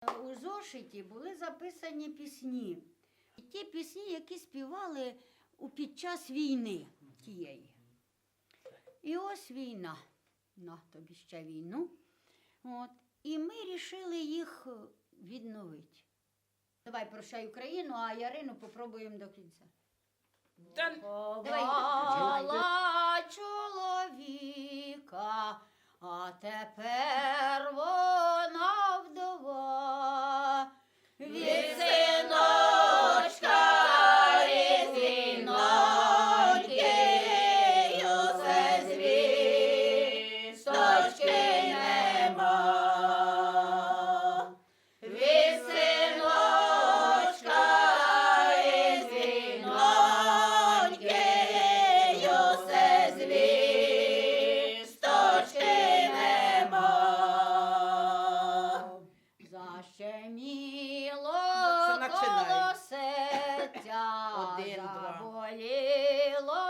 У зошиті були записані пісні. І ті пісні, які співали у під час війни тієї. І ось війна. На тобі ще війну. От. І ми рішили їх е, відновити. Давай прощай Україну, а Ярину попробуємо до кінця. Чоловіка, а тепер починай. колосеця, Один, два. заболіло.